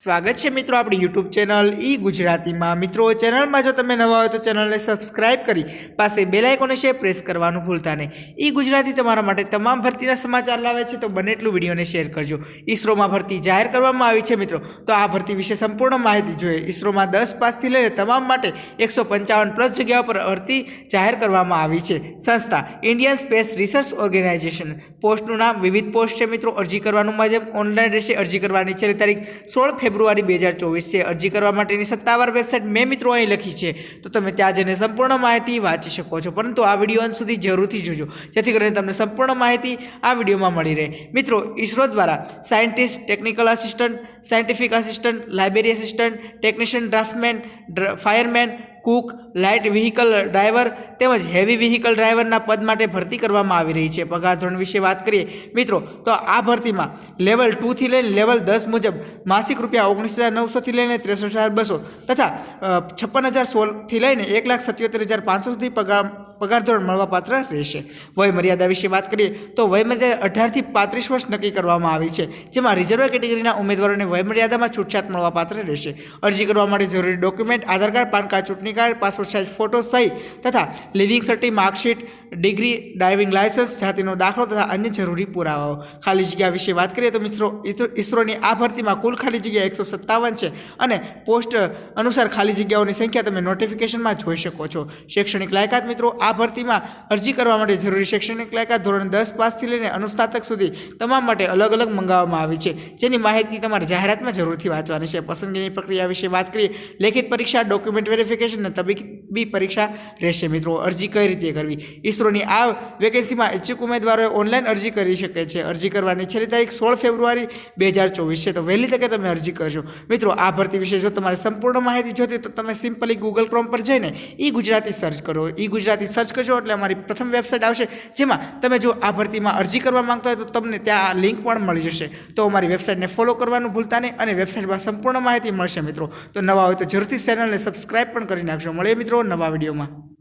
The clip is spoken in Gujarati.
સ્વાગત છે મિત્રો આપણી યુટ્યુબ ચેનલ ઈ ગુજરાતીમાં. મિત્રો, ચેનલમાં જો તમે નવા હોય તો ચેનલને સબસ્ક્રાઇબ કરી પાસે બેલ આઇકોને છે પ્રેસ કરવાનું ભૂલતા નહીં. ઈ ગુજરાતી તમારા માટે તમામ ભરતીના સમાચાર લાવે છે તો બને એટલું વિડીયોને શેર કરજો. ઈસરોમાં ભરતી જાહેર કરવામાં આવી છે મિત્રો. તો આ ભરતી વિશે સંપૂર્ણ માહિતી જોઈએ. ઈસરોમાં દસ પાસથી લઈને તમામ માટે એકસો પંચાવન પ્લસ જગ્યાઓ પર ભરતી જાહેર કરવામાં આવી છે. સંસ્થા ઇન્ડિયન સ્પેસ રિસર્ચ ઓર્ગેનાઇઝેશન. પોસ્ટનું નામ વિવિધ પોસ્ટ છે મિત્રો. અરજી કરવાનું માધ્યમ ઓનલાઈન રહેશે. અરજી કરવાની છેલ્લી તારીખ સોળ ફેબ્રુઆરી બે હજાર ચોવીસ છે અરજી કરવા માટેની સત્તાવાર વેબસાઇટ મેં મિત્રો અહીં લખી છે. તો તમે ત્યાં જઈને સંપૂર્ણ માહિતી વાંચી શકો છો. પરંતુ આ વીડિયો અંત સુધી જરૂરથી જોજો. જેથી કરીને તમને સંપૂર્ણ માહિતી આ વિડીયોમાં મળી રહે. મિત્રો ઇસરો દ્વારા scientist, technical assistant, scientific assistant, library assistant, technician draftsman fireman cook, light vehicle driver તેમજ હેવી વ્હીકલ ડ્રાઈવરના પદ માટે ભરતી કરવામાં આવી રહી છે. પગાર ધોરણ વિશે વાત કરીએ, મિત્રો, તો આ ભરતીમાં લેવલ ટુથી લઈને લેવલ દસ મુજબ માસિક રૂપિયા ઓગણીસ હજાર નવસોથી લઈને ત્રેસઠ હજાર બસો તથા છપ્પન હજાર સોળથી લઈને એક લાખ સત્યોતેર હજાર પાંચસો સુધી પગાર પગાર ધોરણ મળવાપાત્ર રહેશે. વય મર્યાદા વિશે વાત કરીએ, તો વય મર્યાદા અઢારથી પાંત્રીસ વર્ષ નક્કી કરવામાં આવી છે, જેમાં રિઝર્વ કેટેગરીના ઉમેદવારોને વયમર્યાદામાં છૂટછાટ મળવાપાત્ર રહેશે. અરજી કરવા માટે જરૂરી document Aadhaar card, PAN card, ચૂંટણી કાર્ડ પાસપોર્ટ સાઇઝ ફોટો સહી તથા leaving cert marksheet degree, driving licence જાતિનો દાખલો તથા અન્ય જરૂરી પુરાવાઓ. ખાલી જગ્યા વિશે વાત કરીએ તો મિત્રો ઇસરો- ઇસરોની આ ભરતીમાં કુલ ખાલી જગ્યા એકસો સત્તાવન છે અને પોસ્ટ અનુસાર ખાલી જગ્યાઓની સંખ્યા તમે નોટિફિકેશનમાં જોઈ શકો છો. શૈક્ષણિક લાયકાત મિત્રો, આ ભરતીમાં અરજી કરવા માટે જરૂરી શૈક્ષણિક લાયકાત ધોરણ દસ પાસથી લઈને અનુસ્નાતક સુધી તમામ માટે અલગ અલગ મંગાવવામાં આવી છે. જેની માહિતી તમારે જાહેરાતમાં જરૂરથી વાંચવાની છે. પસંદગીની પ્રક્રિયા વિશે વાત કરીએ, લેખિત પરીક્ષા, ડોક્યુમેન્ટ વેરિફિકેશન અને તબીબી પરીક્ષા રહેશે મિત્રો. અરજી કઈ રીતે કરવી? ઇસરોની આ વેકેન્સીમાં ઇચ્છુક ઉમેદવારોએ ઓનલાઈન અરજી કરી શકે છે. અરજી કરવાની છેલ્લી તારીખ સોળ ફેબ્રુઆરી બે હજાર ચોવીસ છે. તો વહેલી તકે તમે અરજી કરશો. મિત્રો, આ ભરતી વિશે જો તમારે સંપૂર્ણ માહિતી જોતી તો તમે સિમ્પલી ગૂગલ ક્રોમ પર જઈને ઈ ગુજરાતી સર્ચ કરો. ઈ ગુજરાતી સર્ચ કરશો એટલે અમારી પ્રથમ વેબસાઇટ આવશે, જેમાં તમે જો આ ભરતીમાં અરજી કરવા માંગતા હોય તો તમને ત્યાં આ લિંક પણ મળી જશે. તો અમારી વેબસાઇટને ફોલો કરવાનું ભૂલતા નહીં અને વેબસાઇટમાં સંપૂર્ણ માહિતી મળશે, મિત્રો. તો નવા હોય તો જરૂરથી ચેનલને સબસ્ક્રાઇબ પણ કરી નાખજો. મળીએ મિત્રો નવા વિડીયોમાં.